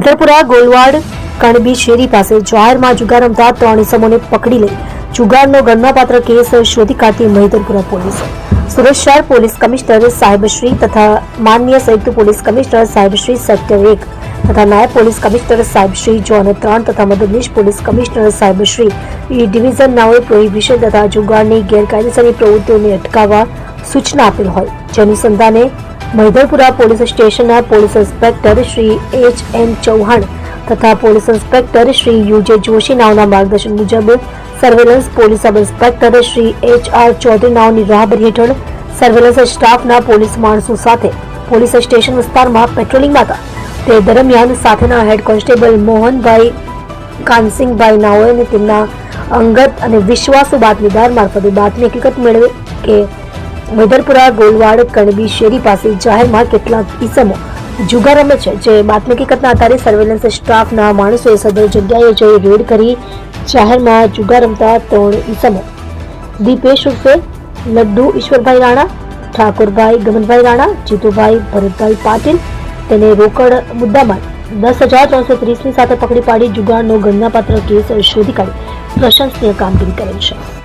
મૈધરપુરા ગોલવાડ, કણબી, શેરી પાસે જાહેરમાં જુગાર રમતા ત્રણ ઇસમોને પકડી લઈ જુગારનો ગણનાપાત્ર કેસ શોધી કાઢતી મહિધરપુરા પોલીસ. સુરત શહેર પોલીસ કમિશનર સાહેબશ્રી તથા માન્ય સંયુક્ત પોલીસ કમિશનર સાહેબશ્રી સેક્ટર એક તથા નાયબ પોલીસ કમિશનર સાહેબશ્રી ઝોન ત્રણ તથા મદદનીશ પોલીસ કમિશનર સાહેબશ્રી ઈ ડિવિઝન નાઓએ પ્રોહિબિશન તથા જુગારની ગેરકાયદેસરની પ્રવૃત્તિઓને અટકાવવા સૂચના આપેલ હોય. જેની સંધાને મૈધરપુરા પોલીસ સ્ટેશનના police inspector Shri H N Chauhan તથા police inspector Shri U J Joshi નાવના માર્ગદર્શન મુજબ surveillance police sub inspector Shri H R Chaudhary નાવની રાહબરી હેઠળ સર્વેલન્સ સ્ટાફના પોલીસ માણસો સાથે પોલીસ સ્ટેશન વિસ્તારમાં પેટ્રોલિંગમાં હતા તે દરમિયાન સાથેના હેડ કોન્સ્ટેબલ મોહનભાઈ કાનસિંહભાઈ નાઓએ તેમના અંગત અને વિશ્વાસુ બાતમીદાર મારફતે બાતમી હકીકત મેળવે કે મૈદરપુરા, ગોલવાડ, કણબી, શેરી પાસે જાહેરમાં કેટલાક ઈસમો જુગાર રમે છે, જે બાતમી હકીકતના આધારે સર્વેલન્સ સ્ટાફના માણસોએ સદર જગ્યાએ જઈ રેડ કરી જાહેરમાં જુગાર રમતા ત્રણ ઇસમો દીપેશ ઉર્ફે, લડ્ડુ, ઈશ્વરભાઈ રાણા, ઠાકોરભાઈ ગમનભાઈ રાણા, જીતુભાઈ ભરતભાઈ પાટીલ તેને રોકડ મુદ્દામાં દસ હજાર ત્રણસો ત્રીસની સાથે પકડી પાડી જુગારનો ગણનાપાત્ર કેસ શોધી કાઢી પ્રશંસનીય કામગીરી કરેલ છે.